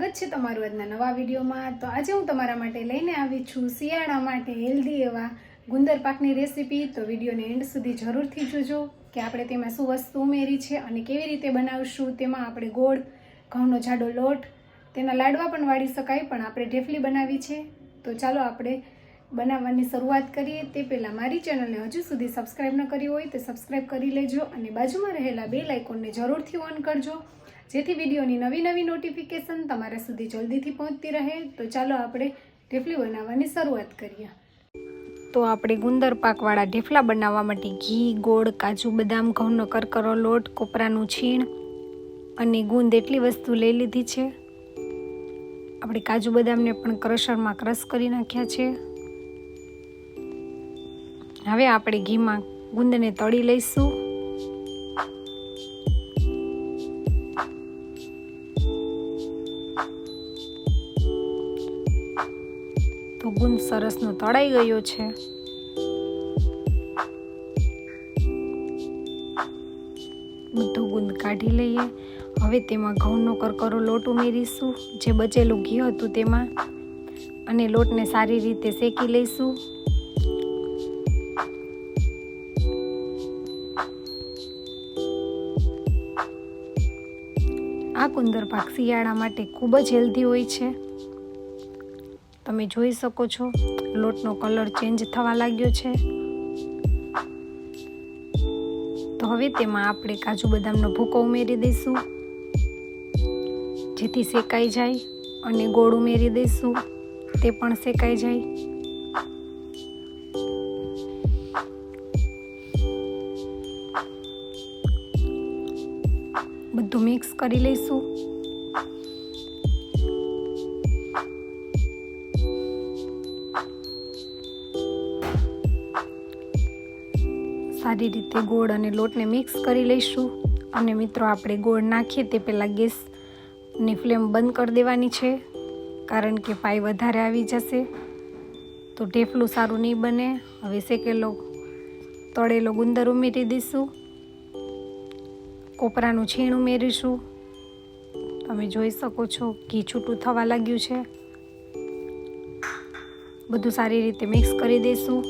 છે તમારું આજના નવા વિડીયોમાં. તો આજે હું તમારા માટે લઈને આવી છું શિયાળા માટે હેલ્ધી એવા ગુંદર પાકની રેસીપી. તો વિડીયોને એન્ડ સુધી જરૂરથી જોજો કે આપણે તેમાં શું વસ્તુ ઉમેરી છે અને કેવી રીતે બનાવશું. તેમાં આપણે ગોળ, ઘઉંનો જાડો લોટ, તેના લાડવા પણ વાળી શકાય, પણ આપણે ઢેફલી બનાવી છે. તો ચાલો આપણે બનાવવાની શરૂઆત કરીએ તે પહેલાં મારી ચેનલને હજુ સુધી સબસ્ક્રાઈબ ન કરી હોય તો સબસ્ક્રાઈબ કરી લેજો અને બાજુમાં રહેલા બે લાઇકોનને જરૂરથી ઓન કરજો. જેથી વિડીયોની નવી નવી નોટિફિકેશન તમારા સુધી જલ્દીથી પહોંચતી રહે. તો ચાલો આપણે ઢેફલી બનાવવાની શરૂઆત કરીએ. તો આપણે ગુંદર પાકવાળા ઢેફલા બનાવવા માટે ઘી, ગોળ, કાજુ, બદામ, ઘઉંનો કરકરો, લોટ, કોપરાનું છીણ અને ગુંદ એટલી વસ્તુ લઈ લીધી છે. આપણે કાજુ બદામને પણ ક્રશરમાં ક્રશ કરી નાખ્યા છે. હવે આપણે ઘીમાં ગુંદને તળી લઈશું. તો ગુંદ સરસનો તળાઈ ગયો છે. બધું ગુંદ કાઢી લઈએ. હવે તેમાં ઘઉંનો કરકરો લોટ ઉમેરીશું. જે બચેલું ઘી હતું તેમાં. અને લોટને સારી રીતે શેકી લઈશું. આ કુંદર પાક શિયાળા માટે ખૂબ જ હેલ્ધી હોય છે. તમે જોઈ શકો છો, લોટનો કલર ચેન્જ થવા લાગ્યો છે. તો હવે તેમાં આપણે કાજુ બદામનો ભૂકો ઉમેરી દઈશું. જેથી શેકાઈ જાય અને ગોળ ઉમેરી દઈશું. તે પણ શેકાઈ જાય. બધું મિક્સ કરી લઈશું. સારી રીતે ગોળ અને લોટને મિક્સ કરી લઈશું. અને મિત્રો, આપણે ગોળ નાખીએ તે પહેલાં ગેસની ફ્લેમ બંધ કરી દેવાની છે, કારણ કે પાઈ વધારે આવી જશે. તો ઢેફલું સારું નહીં બને. હવે શેકેલો, તળેલો ગુંદર ઉમેરી દઈશું. કોપરાનું છીણ ઉમેરીશું. તમે જોઈ શકો છો, ઘી છૂટું થવા લાગ્યું છે. બધું સારી રીતે મિક્સ કરી દઈશું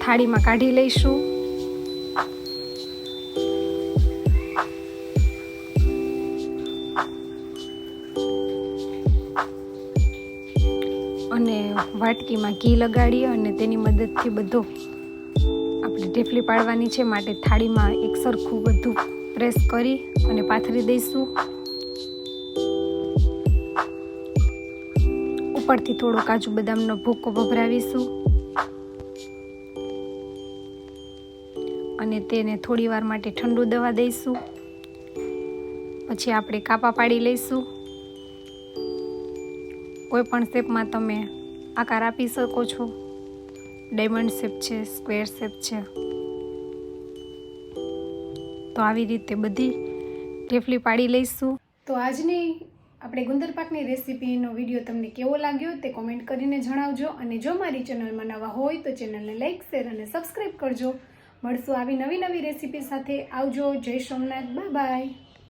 થાળીમાં કાઢી લઈશું. વાટકીમાં ઘી લગાડીએ અને તેની મદદથી બધો આપણે ઢેફલી પાડવાની છે માટે થાળીમાં એક સરખું બધું પ્રેસ કરી અને પાથરી દઈશું. ઉપરથી થોડો કાજુ બદામનો ભૂકો ભભરાવીશું અને તેને થોડી વાર માટે ઠંડુ દવા દઈશું. પછી આપણે કાપા પાડી લઈશું. કોઈ પણ શેપમાં તમે આકાર આપી શકો છો. ડાયમંડ શેપ છે સ્ક્વેર શેપ છે. તો આવી રીતે બધી ઢેફલી પાડી લઈશું. તો આજની આપણે ગુંદર પાકની રેસીપીનો વીડિયો તમને કેવો લાગ્યો તે કોમેન્ટ કરીને જણાવજો અને જો મારી ચેનલમાં નવા હોય તો ચેનલને લાઇક શેર અને સબસ્ક્રાઈબ કરજો. મળશું આવી નવી નવી રેસીપી સાથે. આવજો. જય સોમનાથ. Bye bye